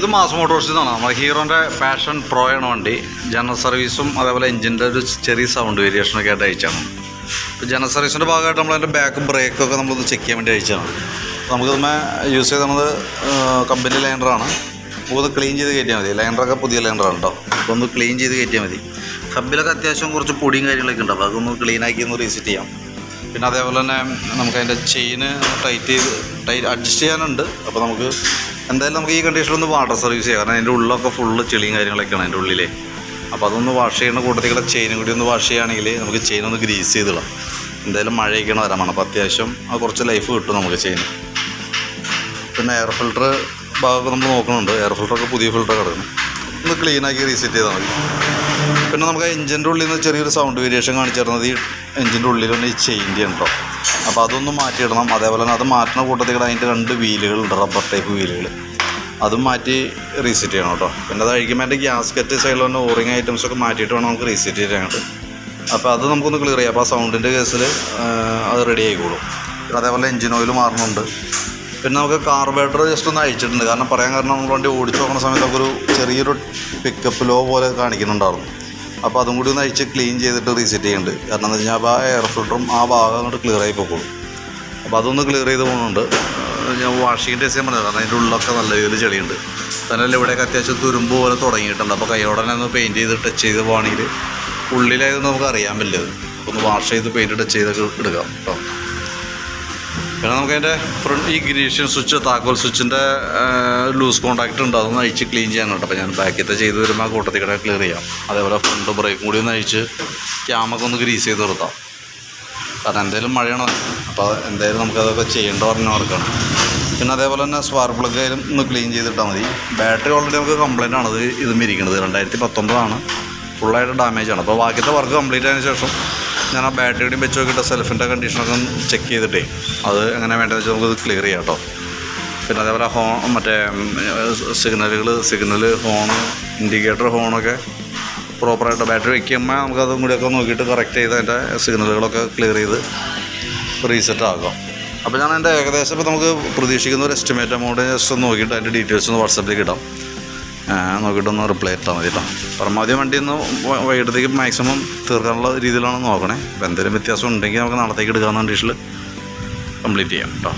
ഇത് മാസ് മോട്ടോഴ്സിൽ നിന്നാണ് നമ്മുടെ ഹീറോന്റെ പാഷൻ പ്രോ ആണ് വണ്ടി. ജനറൽ സർവീസും അതേപോലെ എഞ്ചിന്റെ ഒരു ചെറിയ സൗണ്ട് വേരിയേഷനൊക്കെ ആയിട്ട് അയച്ചാണ്. ഇപ്പോൾ ജനറൽ സർവീസിന്റെ ഭാഗമായിട്ട് നമ്മൾ അതിന്റെ ബാക്കും ബ്രേക്കും ബ്രേക്കൊക്കെ നമ്മളൊന്ന് ചെക്ക് ചെയ്യാൻ വേണ്ടി അയച്ചാണ്. നമുക്ക് നമ്മൾ യൂസ് ചെയ്ത് നമ്മൾ കമ്പനി ലൈനറാണ് നമുക്കൊന്ന് ക്ലീൻ ചെയ്ത് കയറ്റിയാൽ മതി. ലൈൻഡറൊക്കെ പുതിയ ലൈൻഡറാണ് കേട്ടോ അപ്പോൾ ഒന്ന് ക്ലീൻ ചെയ്ത് കയറ്റിയാൽ മതി. ഹബിലൊക്കെ അത്യാവശ്യം കുറച്ച് പൊടിയും കാര്യങ്ങളൊക്കെ ഉണ്ട്. അപ്പോൾ അതൊന്ന് ക്ലീൻ ആക്കി ഒന്ന് റീസെറ്റ് ചെയ്യാം. പിന്നെ അതേപോലെ തന്നെ നമുക്ക് അതിന്റെ ചെയിന് ടൈറ്റ് ചെയ്ത് ടൈറ്റ് അഡ്ജസ്റ്റ് ചെയ്യാനുണ്ട്. അപ്പോൾ നമുക്ക് എന്തായാലും നമുക്ക് ഈ കണ്ടീഷനിൽ ഒന്ന് വാട്ടർ സർവീസ് ചെയ്യാം. കാരണം അതിന്റെ ഉള്ളൊക്കെ ഫുള്ള് ചെളിയും കാര്യങ്ങളൊക്കെയാണ് അതിന്റെ ഉള്ളിലെ. അപ്പോൾ അതൊന്ന് വാഷ് ചെയ്യുന്ന കൂട്ടത്തിൽ കൂടെ ചെയിനും കൂടി ഒന്ന് വാഷ് ചെയ്യുകയാണെങ്കിൽ നമുക്ക് ചെയിൻ ഒന്ന് ഗ്രീസ് ചെയ്തിടാം. എന്തായാലും മഴയൊക്കെയാണ് വരാമാണ് അപ്പോൾ അത്യാവശ്യം ആ കുറച്ച് ലൈഫ് കിട്ടും നമുക്ക് ചെയിൻ പിന്നെ എയർ ഫിൽട്ടർ ഭാഗമൊക്കെ നമ്മൾ നോക്കുന്നുണ്ട്. എയർ ഫിൽറ്ററൊക്കെ പുതിയ ഫിൽട്ടർ കിടക്കണം ഒന്ന് ക്ലീനാക്കി റീസെറ്റ് ചെയ്താൽ മതി. പിന്നെ നമുക്ക് എഞ്ചിന്റെ ഉള്ളിൽ നിന്ന് ചെറിയൊരു സൗണ്ട് വേരിയേഷൻ കാണിച്ചു തരുന്നത് ഈ എഞ്ചിന്റെ ഉള്ളിലൊന്ന് ഈ ചെയിന്റെ ഉണ്ടോ അപ്പോൾ അതൊന്ന് മാറ്റിയിടണം. അതേപോലെ തന്നെ അത് മാറ്റുന്ന കൂട്ടത്തിൽ കൂടെ അതിന്റെ രണ്ട് വീലുകളുണ്ട് റബ്ബർ ടൈപ്പ് വീലുകൾ അതും മാറ്റി റീസെറ്റ് ചെയ്യണം കേട്ടോ. പിന്നെ അത് കഴിക്കുമ്പോൾ അതിന്റെ ഗ്യാസ്കറ്റ് സൈഡിൽ തന്നെ ഓറിങ് ഐറ്റംസ് ഒക്കെ മാറ്റിയിട്ട് വേണം നമുക്ക് റീസെറ്റ് ചെയ്യാനായിട്ട്. അപ്പോൾ അത് നമുക്കൊന്ന് ക്ലിയർ ചെയ്യാം. അപ്പോൾ ആ സൗണ്ടിന്റെ കേസിൽ അത് റെഡി ആയിക്കോളും. പിന്നെ അതേപോലെ എഞ്ചിൻ ഓയിൽ മാറുന്നുണ്ട് പിന്നെ നമുക്ക് കാർബേറ്റർ ജസ്റ്റ് ഒന്ന് അയച്ചിട്ടുണ്ട് കാരണം പറയാൻ കാരണം നമ്മൾ വണ്ടി ഓടിച്ചു നോക്കുന്ന സമയത്ത് നമുക്കൊരു ചെറിയൊരു പിക്കപ്പ് ലോ പോലെ കാണിക്കുന്നുണ്ടായിരുന്നു. അപ്പോൾ അതും കൂടി ഒന്ന് അഴിച്ച് ക്ലീൻ ചെയ്തിട്ട് റീസെറ്റ് ചെയ്യുന്നുണ്ട് കാരണം എന്താ വെച്ചാൽ ആ എയർ ഫിൽറ്ററും ആ ഭാഗം അങ്ങോട്ട് ക്ലിയർ ആയി പോകും അപ്പോൾ അതൊന്ന് ക്ലിയർ ചെയ്ത് പോകുന്നുണ്ട് ഞാൻ വാഷിങ്ങിന്റെ ചെയ്യാൻ പറഞ്ഞത്. കാരണം അതിന്റെ ഉള്ളൊക്കെ നല്ല രീതിയിൽ ചെളിയുണ്ട്. തന്നെയല്ല ഇവിടെയൊക്കെ അത്യാവശ്യം തുരുമ്പ് പോലെ തുടങ്ങിയിട്ടുണ്ട്. അപ്പോൾ കൈയോടെ തന്നെ ഒന്ന് പെയിന്റ് ചെയ്ത് ടച്ച് ചെയ്ത് പോകണമെങ്കിൽ ഉള്ളിലായത് നമുക്ക് അറിയാൻ പറ്റില്ല. ഒന്ന് വാഷ് ചെയ്ത് പെയിന്റ് ടച്ച് ചെയ്തൊക്കെ എടുക്കാം കേട്ടോ പിന്നെ നമുക്ക് അതിന്റെ ഫ്രണ്ട് ഈ ഗ്രീഷ്യൻ സ്വിച്ച് താക്കോൽ സ്വിച്ചിന്റെ ലൂസ് കോണ്ടാക്റ്റ് ഉണ്ട്. അതൊന്ന് അഴിച്ച് ക്ലീൻ ചെയ്യാനുണ്ട് അപ്പോൾ ഞാൻ ബാക്കിയത്തെ ചെയ്ത് വരുമ്പോൾ ആ കൂട്ടത്തിൽ കൂടെ ക്ലിയർ ചെയ്യാം. അതേപോലെ ഫ്രണ്ട് ബ്രേക്കും കൂടി ഒന്ന് അഴിച്ച് ക്യാമൊക്കെ ഒന്ന് ഗ്രീസ് ചെയ്ത് നിർത്താം കാരണം എന്തായാലും മഴയാണ്? അപ്പോൾ എന്തായാലും നമുക്കതൊക്കെ ചെയ്യേണ്ട പറഞ്ഞ വർക്കാണ് പിന്നെ അതേപോലെ തന്നെ സ്പാർക്ക് പ്ലഗ് ആയാലും ഒന്ന് ക്ലീൻ ചെയ്തിട്ടാൽ മതി. ബാറ്ററി ഓൾറെഡി നമുക്ക് കംപ്ലൈന്റ് ആണ്. ഇത് ഇതും ഇരിക്കുന്നത് രണ്ടായിരത്തി പത്തൊമ്പതാണ്. ഫുള്ളായിട്ട് ഡാമേജ് ആണ്. അപ്പോൾ ബാക്കിയത്തെ വർക്ക് കംപ്ലീറ്റ് ആയതിനു ശേഷം ഞാൻ ആ ബാറ്ററിയുടെയും വെച്ച് നോക്കിയിട്ട് സെൽഫിന്റെ കണ്ടീഷനൊക്കെ ചെക്ക് ചെയ്തിട്ടേ അത് എങ്ങനെ വേണ്ടതെന്ന് വെച്ചാൽ നമുക്കത് ക്ലിയർ ചെയ്യാം കേട്ടോ പിന്നെ അതേപോലെ ഹോൺ മറ്റേ സിഗ്നലുകൾ സിഗ്നൽ ഹോണ് ഇൻഡിക്കേറ്റർ ഹോണൊക്കെ പ്രോപ്പറായിട്ട് ബാറ്ററി വയ്ക്കുമ്പോൾ നമുക്കതും കൂടിയൊക്കെ നോക്കിയിട്ട് കറക്റ്റ് ചെയ്ത് അതിന്റെ സിഗ്നലുകളൊക്കെ ക്ലിയർ ചെയ്ത് റീസെറ്റ് ആക്കാം. അപ്പോൾ ഞാൻ എന്റെ ഏകദേശം ഇപ്പോൾ നമുക്ക് പ്രതീക്ഷിക്കുന്ന ഒരു എസ്റ്റിമേറ്റ് എമൗണ്ട് ജസ്റ്റ് ഒന്ന് നോക്കിയിട്ട് അതിന്റെ ഡീറ്റെയിൽസ് ഒന്ന് വാട്സപ്പിലേക്ക് ഇടാം. നോക്കിയിട്ടൊന്ന് റിപ്ലൈ ഇട്ടാൽ മതി കേട്ടോ പരമാവധി വണ്ടി ഒന്ന് വൈകിട്ടത്തേക്ക് മാക്സിമം തീർക്കാനുള്ള രീതിയിലാണ് നോക്കണേ. അപ്പോൾ എന്തെങ്കിലും വ്യത്യാസം ഉണ്ടെങ്കിൽ നമുക്ക് നാളത്തേക്ക് എടുക്കാവുന്ന കണ്ടീഷനിൽ കംപ്ലീറ്റ് ചെയ്യാം കേട്ടോ